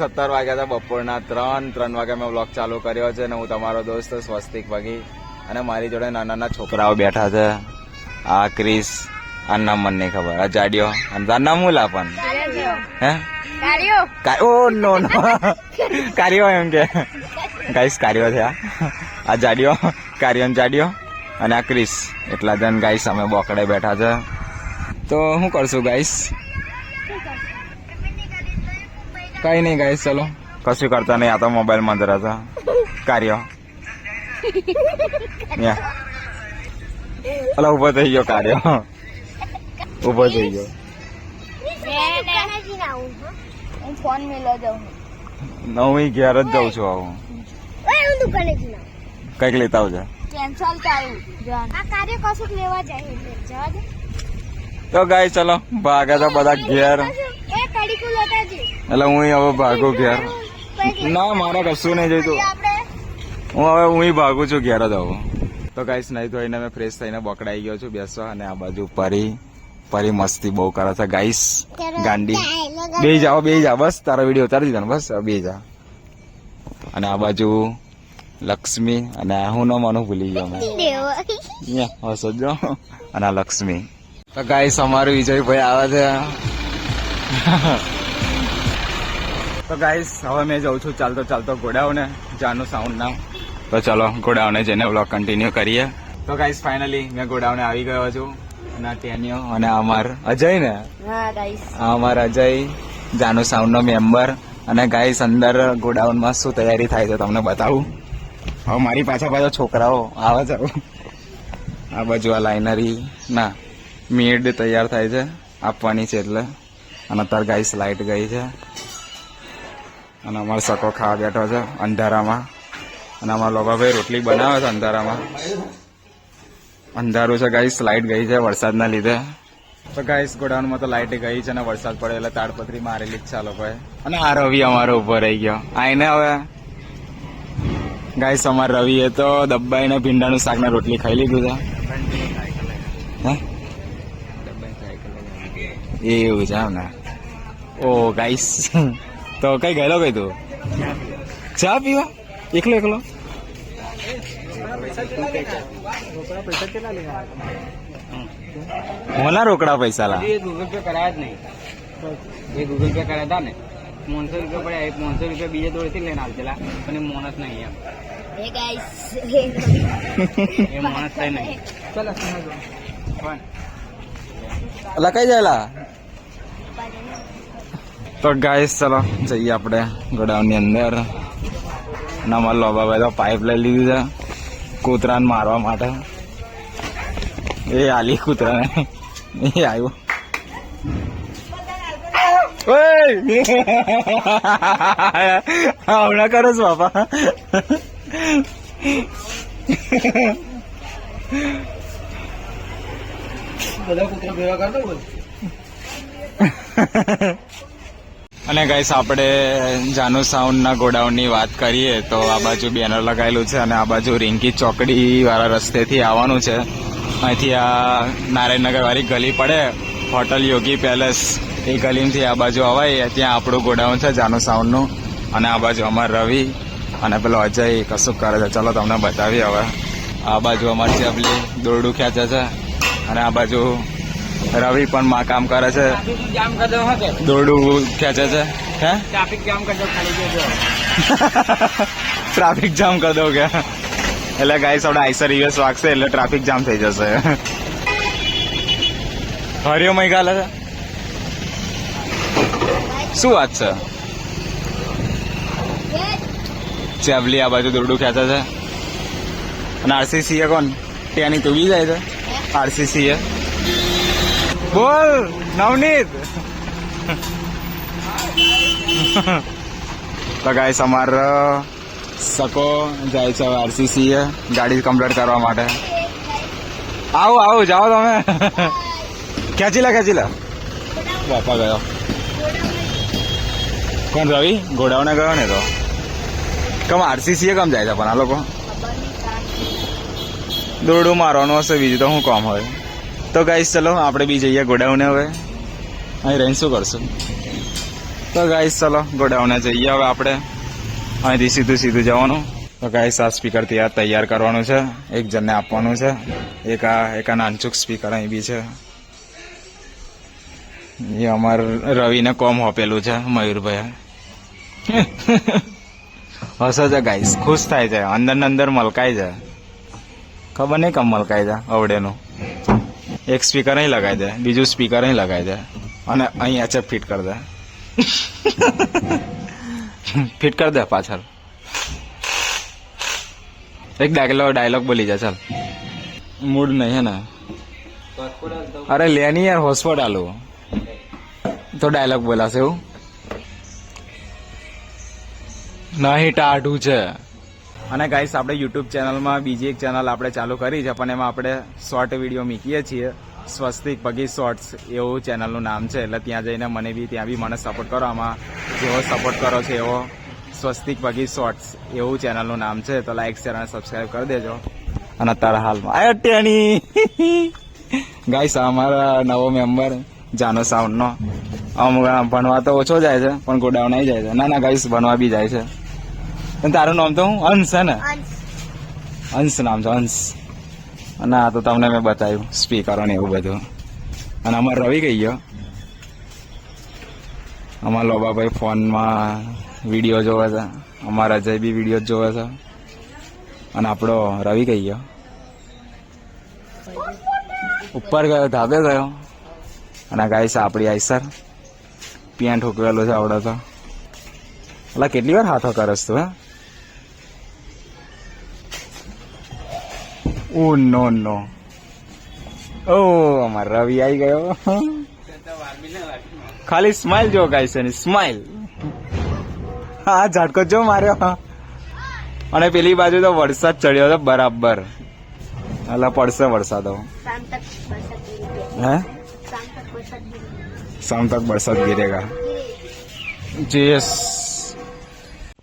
સત્તર વાગ્યા હતા બપોરના ત્રણ ત્રણ વાગ્યા મેં બ્લોગ ચાલુ કર્યો છે અને હું તમારો દોસ્ત સ્વસ્તિક વગી અને મારી જોડે નાના નાના છોકરાઓ બેઠા છે. આ ક્રિસ આ નામ મને નહીં ખબર આ જાડિયો અને તાર નામ હું? લાપન હે ઓ નો નો. કાર્યો એમ કે. ગાઈસ કાર્યો છે આ. આ જાડિયો કાર્યો જાડિયો અને આ ક્રિસ. એટલા જણ ગાઈસ અમે બોકડે બેઠા છે. તો હું કરશું ગાઈસ? કઈ નહીં ગાઈસ ચલો. કશું કરતા નહીં આ તો મોબાઈલમાં જરા હતા કાર્યો. યા અલા ઊભો થઈ ગયો કાર્ય. ઊભો થઈ ગયો. હું ફોન જાઉં નવી ઘેર જ જાઉં છું આવું. કંઈક લેતા આવજો. કેન્સલ થયું આ કાર્ય કશુંક લેવા જાય જવા દે. તો ગાય ચલો. ભાગે તો બધા ઘેર. એટલે હું હવે ભાગું ઘેર. ના મારે કશું નહીં જોઈતું. હું હવે હું ભાગું છું ઘેર જ આવું. તો ગાઈસ નહીં ધોઈને મેં ફ્રેશ થઈને બકડાઈ ગયો છું બેસવા અને આ બાજુ પરી પરી મસ્તી બહુ કરે છે. ગાઈસ ગાંડી. બે જાઓ બે જા બસ તારો વીડિયો ઉતારી દીધો બસ બે જા. અને આ બાજુ લક્ષ્મી અને આ હું નો માનું ભૂલી ગયો મેં. અહીંયા જો અને આ લક્ષ્મી. તો ગાઈસ અમારું વિજયભાઈ આવે છે. તો ગાઈસ હવે મેં જઉં છું ચાલતો ચાલતો ઘોડાઓને જાનું સાઉન્ડ ના તો ચલો ઘોડાઓને જઈને બ્લોગ કન્ટિન્યુ કરીએ. તો ગાઈસ ફાઇનલી મેં ઘોડાઓને આવી ગયો છું. અને ટેન્યો અને અમાર અજય ને. અમાર અજય જાનુ સાઉન્ડ નો મેમ્બર અને ગાઈસ અંદર ગોડાઉનમાં શું તૈયારી થાય છે તમને બતાવું. હવે મારી પાછા પાછા છોકરાઓ આવા જાવ આ બાજુ આ લાઇનરી ના મીડ તૈયાર થાય છે આપવાની છે એટલે. અને અત્યારે ગાઈસ લાઇટ ગઈ છે. અને અમારો સકો ખાવા બેઠો છે અંધારામાં. અને અમારા લોભાભાઈ રોટલી બનાવે છે અંધારામાં. અંધારું છે ગાઈસ લાઇટ ગઈ છે વરસાદના લીધે. તો ગાઈસ ગોડાઉનમાં તો લાઇટ ગઈ છે અને વરસાદ પડે એટલે તાડપત્રી મારેલી જ છે આ લોકોએ. અને આ રવિ અમારો ઊભો રહી ગયો. આઈને હવે? ગાઈસ અમાર રવિએ તો દબ્બાઈને ભીંડાનું શાક ને રોટલી ખાઈ લીધું છે. એવું છે એમ ને. ઓ ગાઈસ તો કઈ ગયેલો કઈ તું? ચા પીવા? એકલો એકલો? મોના રોકડા પૈસા લા. એ ગૂગલ પે કરાયા જ નહીં. એ ગૂગલ પે કરાયા હતા ને. પાંચસો રૂપિયા પડ્યા એ પાંચસો રૂપિયા બીજા દોડથી લઈને આવતેલા પણ એ મોણસ નહીં એમ. હે ગાઈસ એ મોણસ થાય નહીં ચાલો પણ અલા કઈ જાયલા તો ગાઈસ ચલો, જઈએ આપણે ગોડાઉનની અંદર. નમા લોબાભાઈ તો પાઇપ લઈ લીધું છે, કૂતરાને મારવા માટે. એ આલી કૂતરાને. એ આવ્યો. હમણાં કરો છો, બાપા. બધા કૂતરા ભેગા કરતો અને ગાઈસ આપણે જાનુ સાઉન્ડના ગોડાઉનની વાત કરીએ તો આ બાજુ બેનર લગાવેલું છે અને આ બાજુ રિંકી ચોકડી વાળા રસ્તેથી આવવાનું છે. અહીંથી આ નારાયણનગર વાળી ગલી પડે. હોટલ યોગી પેલેસ એ ગલીમાંથી આ બાજુ અવાય. ત્યાં આપણું ગોડાઉન છે જાનુ સાઉન્ડનું અને આ બાજુ અમાર રવિ અને પેલો અજય કશું કરે છે. ચલો તમને બતાવીએ હવે. આ બાજુ અમારી ચેપલી દોરડું ખેંચે છે. અને આ બાજુ રવિ પણ માં કામ કરે છે. દોરડું ખેંચે છે. હે? ટ્રાફિક જામ કરી દો ટ્રાફિક જામ કરી દો કે? એટલે ગાઈસ આપણે આઈસર યુએસ વાગશે એટલે ટ્રાફિક જામ થઈ જશે. હરિયો મય ગાલે છે. શું વાત છે? ચેવલી આ બાજુ દોરડું ખેંચે છે. અને આરસીસી એ કોણ? ત્યાંની તું બી જાય છે. આરસીસી એ. બોલ, નવનીત. તો ગાઈસ અમાર સકો જાય છે આરસીસી ગાડી કમ્પ્લીટ કરવા માટે. આવો આવો, જાઓ તમે. ખેંચી લે ખેંચી લે બાપા ગયો. કોણ રવિ? ઘોડાઓને ગયો ને તો? કમ આરસીસી કમ જાય છે પણ આ લોકો? દોરડું મારવાનું હશે, બીજું તો શું કામ હોય? તો ગાઈસ ચલો, આપણે બી જઈએ ગોડાઉને હવે. અહીં રહીને શું કરશું. તો ગાઈસ ચલો, ગોડાઉને જઈએ હવે આપણે. અહીંથી સીધું સીધું જવાનું. તો ગાઈસ આ સ્પીકર ત્યાં તૈયાર કરવાનું છે. એક જણને આપવાનું છે. એક આ એક આ નાનચુક સ્પીકર અહીં બી છે. એ અમાર રવિને કોમ હોપેલું છે, મયુરભાઈ. હસો છે ગાઈસ ખુશ થાય છે. અંદર અંદર મલકાય છે ખબર નહીં કમ મલકાય છે અવડેનું. એક સ્પીકર અહીં લગાવી દે, બીજું સ્પીકર અહીં લગાવી દે અને અહીં એચએફ ફિટ કરી દે. ફિટ કરી દે પાછળ. એક ડાયલો ડાયલોગ બોલી જા, ચાલ. મૂડ નહીં હે ને? અરે લેની યાર હોસ્પોટ આલું. તો ડાયલોગ બોલાશે એવું? નહીં, ટાઢું છે. અને ગાઈસ આપણે યુટ્યુબ ચેનલમાં બીજી એક ચેનલ આપણે ચાલુ કરી છે, પણ એમાં આપણે શોર્ટ વીડિયો મૂકીએ છીએ. સ્વસ્તિક પગી શોર્ટ્સ એવું ચેનલનું નામ છે, એટલે ત્યાં જઈને મને બી, ત્યાં બી મને સપોર્ટ કરો. આમાં જેવો સપોર્ટ કરો છે, એવો સ્વસ્તિક પગી શોર્ટ્સ એવું ચેનલનું નામ છે, તો લાઈક શેર અને સબસ્ક્રાઈબ કરી દેજો. અને અત્યારે હાલમાં આ અટેણી ગાઈસ અમારા નવો મેમ્બર જાનો સાઉન્ડનો અમુક ભણવા તો ઓછો જાય છે, પણ ગોડાઉન આવી જાય છે. ના ના ગાઈસ ભણવા બી જાય છે. અને તારું નામ તો હું? અંશ છે ને? અંશ. નામ છે અંશ. અને આ તો તમને મેં બતાવ્યું સ્પીકરો ને એવું બધું. અને અમાર રવિ ગઈ ગયો. અમારા લોબાભાઈ ફોનમાં વીડિયો જોવે છે. અમારા અજય બી વીડિયો જોવે છે. અને આપણો રવિ ગઈ ગયો. ઉપર ગયો ધાબે ગયો. અને ગાઈસ આપણી આઈસર. પેન્ટ ઠોકવેલો છે આવડે તો. એટલે કેટલી વાર હાથો કરસ તું હે? ઓ નો નો ઓહ અમાર રવિ આવી ગયો ખાલી સ્માઇલ જો ગાઈસ એની સ્માઇલ હા ઝાટકો જો માર્યો. અને પેલી બાજુ તો વરસાદ ચડ્યો હતો, બરાબર. એટલે પડશે વરસાદ હે? શામ તક વરસાદ ગીરેગા. જેસ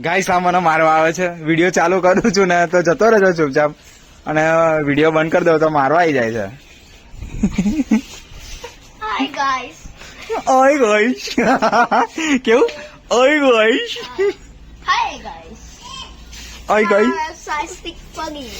ગાઈસ આ મને મારવા આવે છે. વીડિયો ચાલુ કરું છું ને, તો જતો રહેજો ચૂપચાપ. અને વીડિયો બંધ કરી દો તો મારવા આવી જાય છે. ઓય ગાઈસ કેવું? ઓય ગાઈસ હાય ગાઈસ ઓય ગાઈસ સાસ્ટિક પગી.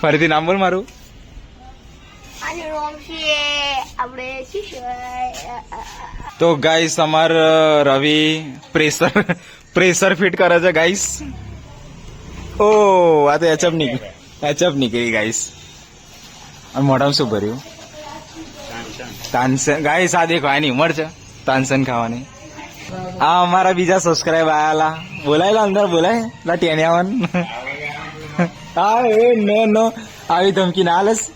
ફરીથી નામ બોલ મારું. તો ગાઈસ અમાર રવિ પ્રેશર પ્રેશર ફિટ કરે છે ગાઈસ ઓ, આ તો એચઅપ નીકળી એચઅપ નીકળી ગાઈસ અને મોઢામાં શું ભર્યું? તાનસન. ગાઈસ આ દેખો, આની ઉંમર છે. તાનસન ખાવાની. આ અમારા બીજા સબસ્ક્રાઇબ આયાલા. બોલાયેલા અંદર, બોલાય. લા ટેન્યાવન. હા, એ નો નો. આવી ધમકી ના આલસ.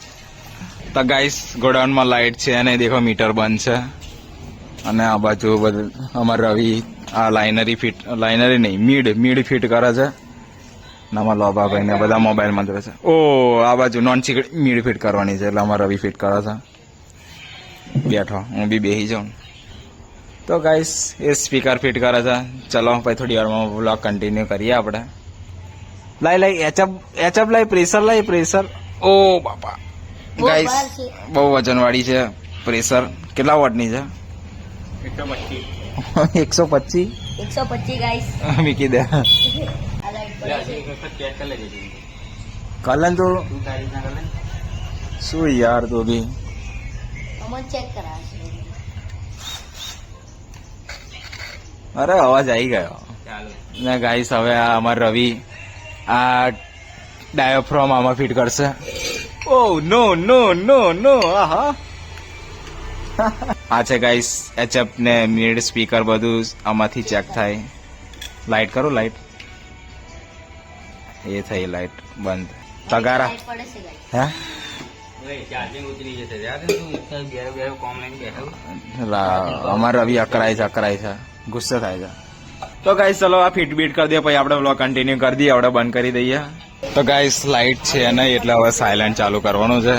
તો ગાઈસ ગોડાઉનમાં લાઇટ છે અને દેખો મીટર બંધ છે. અને આ બાજુ બધું અમારે રવિ આ લાઇનરી ફિટ લાઇનરી નહીં મીડ મીડ ફિટ કરે છે. અમારા લોબાભાઈ ને બધા મોબાઈલમાં જોવે છે. ઓ આ બાજુ નોન સિક્રેટ મીડ ફિટ કરવાની છે એટલે અમારે રવિ ફિટ કરે છે. બેઠો હું બી બેસી જાઉં. તો ગાઈસ એ સ્પીકર ફિટ કરે છે. ચલો પછી થોડી વારમાં બ્લોક કન્ટિન્યુ કરીએ આપણે. લાઈ લાઈ એચઅપ એચઅપ લાઈ પ્રેશર લાઈ પ્રેશર ઓ બાપા. ગાઈસ બહુ વજનવાળી છે. પ્રેશર કેટલા વોટની છે? એકસો પચીસ. એકસો પચીસ? ગાઈસ મૂકી દે. કલન તો શું યાર તો બી? અરે અવાજ આવી ગયો. ને ગાઈસ હવે આ અમાર રવિ આ ડાયોફ્રોમ આમાં ફિટ કરશે. ઓ નો નો નો નો આહા. આ છે ગાઈસ એચએપ ને મિડ સ્પીકર બધું આમાંથી ચેક થાય. લાઈટ કરો લાઈટ એ થઈ લાઈટ બંધ. તગારા. હે? અમારે રવિ અકરાય છે અકરાય છે. ગુસ્સે થાય છે. તો ગાઈસ ચલો આ ફીટ બીટ કરી દઈએ પછી આપણે બ્લોગ કન્ટિન્યુ કરી દઈએ આપણે બંધ કરી દઈએ. તો ગાઈસ લાઈટ છે નહીં એટલે હવે સાયલેન્ટ ચાલુ કરવાનું છે.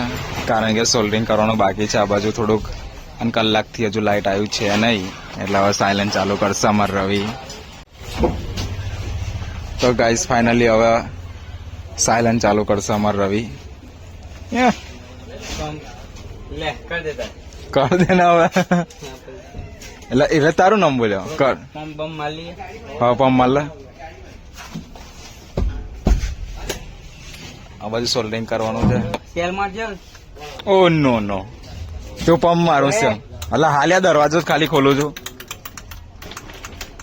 કારણ કે સોલ્ડરિંગ કરવાનું બાકી છે આ બાજુ થોડુંક. અને કલાકથી હજુ લાઈટ આવ્યું છે નહીં એટલે હવે સાયલેન્ટ ચાલુ કરશે અમારે રવિ. તો ગાઈસ ફાઇનલી હવે સાયલન ચાલુ કરશે અમાર રવિ. કર ને હવે. એટલે એટલે તારું નામ બોલ્યો કર. હા પંપ માલ આ બાજુ સોલ્ડિંગ કરવાનું છે. ઓ નો નો. તું પંપ મારું છે. એટલે હાલ્યા દરવાજો જ ખાલી ખોલું છું.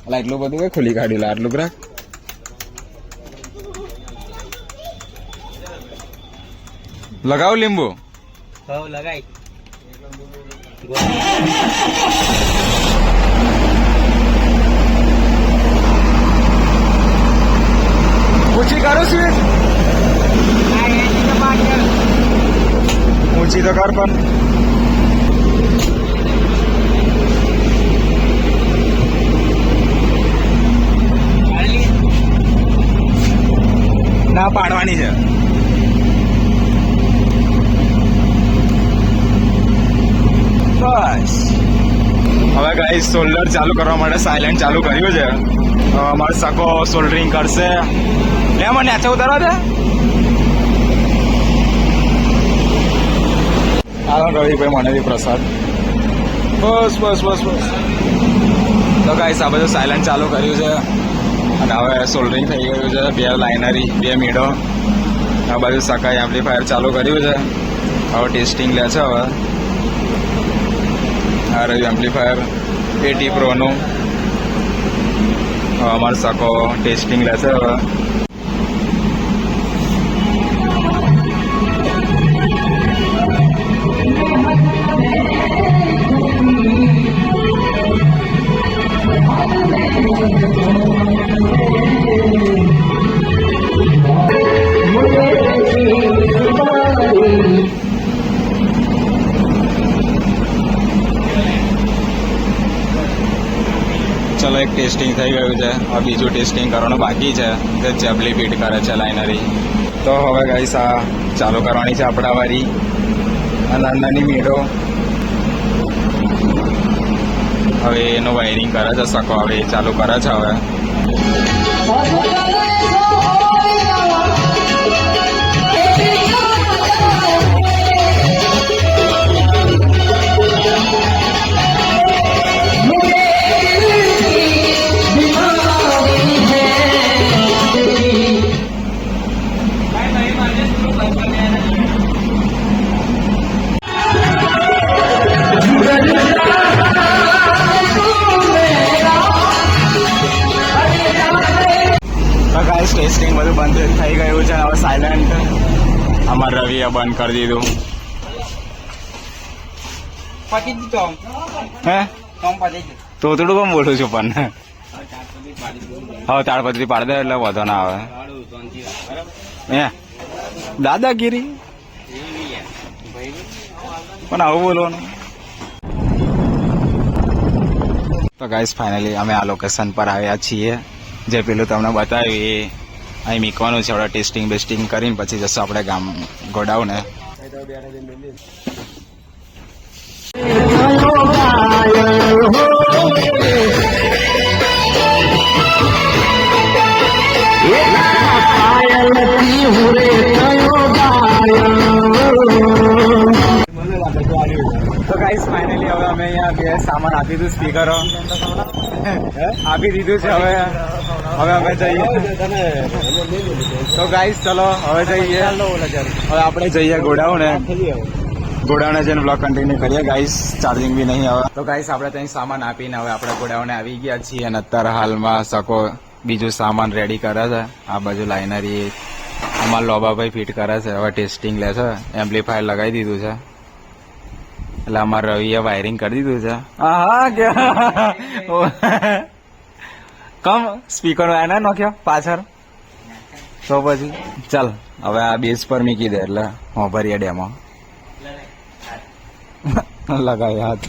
એટલે એટલું બધું કઈ ખુલી કાઢ્યું આટલું રાખ લગાવ લીંબુ. હવ લગાઈ ઊંચી કરું સ્વીટ ઊંચી તો કર પણ. ના પાડવાની છે બસ ગાઈસ સોલ્ડર ચાલુ કરવા માટે સાયલેન્ટ ચાલુ કર્યું છે. અમારો સકો સોલ્ડરિંગ કરશે. લે મને નીચે ઉતારવા દે. હાલો રવિભાઈ મને બી પ્રસાદ. બસ બસ બસ બસ. તો ગાઈસ આ બધું સાયલેન્ટ ચાલુ કર્યું છે. અને હવે સોલ્ડરિંગ થઈ ગયું છે. બે લાઇનરી બે મીડો આ બાજુ સકાઈ એમ્પ્લીફાયર ચાલુ કર્યું છે. હવે ટેસ્ટિંગ લે છે હવે. આ રહ્યું એમ્પ્લીફાયર એટી પ્રોનું અમારો અમારે ટેસ્ટિંગ લેશે હવે. ટેસ્ટિંગ થઈ ગયું છે. હવે બીજું ટેસ્ટિંગ કરવાનું બાકી છે. જે ચેપલી ફીટ કરે છે લાઇનરી. તો હવે ગાઈસ આ ચાલુ કરવાની છે આપણા વારી. આ નાની મીડો હવે એનું વાયરિંગ કરે છે, સખો. હવે ચાલુ કરે છે હવે. સાયલેન્ટ અમાર રવિએ બંધ કરી દીધું હે તોતડું પણ બોલું છું પણ હવે તાળપત્રી પાડી દે એટલે વધો ના આવે હે દાદાગીરી પણ આવું બોલવાનું તો ગાઈસ ફાઇનલી અમે આ લોકેશન પર આવ્યા છીએ જે પેલું તમને બતાવ્યું એ અહીં મીકવાનું છે, આપણે ટેસ્ટિંગ બેસ્ટિંગ કરીને પછી જશું આપણે ગામ ગોડાઉને. તો ગાઈસ ફાઇનલી હવે અમે અહીંયા બે સામાન આપી દીધું સ્પીકરો આપી દીધું છે, હવે હવે અમે જઈએ. તો ગાઈસ ચલો, હવે જઈએ. હવે આપણે જઈએ ગોડાઉને. ગોડાઉને જઈને બ્લોક કન્ટિન્યુ કરીએ. ગાઈસ ચાર્જિંગ બી નહીં આવે. તો ગાઈસ આપણે ત્યાં સામાન આપીને હવે આપણે ગોડાઉને આવી ગયા છીએ અને અત્યારે હાલમાં સકો બીજું સામાન રેડી કરે છે. આ બાજુ લાઇનરી અમારા લોબાભાઈ ફિટ કરે છે. હવે ટેસ્ટિંગ લે છે. એમ્પ્લીફાયર લગાવી દીધું છે. એટલે અમારે રવિએ વાયરિંગ કરી દીધું છે. હા હા કે કમ સ્પીકર એને નોખ્યો પાછળ? તો પછી ચાલ હવે આ બેઝ પર મૂકી દે એટલે હોભરીએ ડેમો લગાવ્યા હાથ.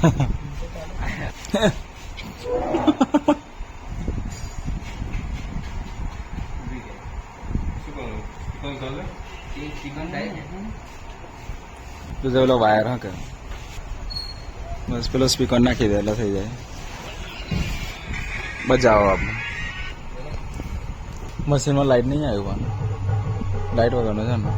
તો જે પેલો વાયર હા કે? બસ પેલો સ્પીકર નાખી દે, એટલે થઈ જાય. બચાવો આપણે. મશીનમાં લાઈટ નહીં આવ્યું લાઈટ વગરનું છે ને.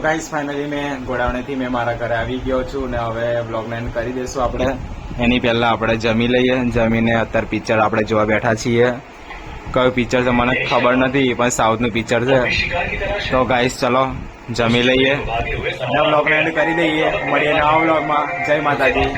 તો ગાઈસ ફાઇનલી મેં ગોડાવણેથી મેં મારા ઘરે આવી ગયો છું ને હવે બ્લોગને એન્ડ કરી દઈશું આપણે. એની પહેલા આપણે જમી લઈએ. જમીને અત્યારે પિક્ચર આપણે જોવા બેઠા છીએ. કયું પિક્ચર છે મને ખબર નથી, પણ સાઉથનું પિક્ચર છે. તો ગાઈસ ચલો, જમી લઈએ. બ્લોગને એન્ડ કરી દઈએ. મળીએ નવા બ્લોગમાં જય માતાજી.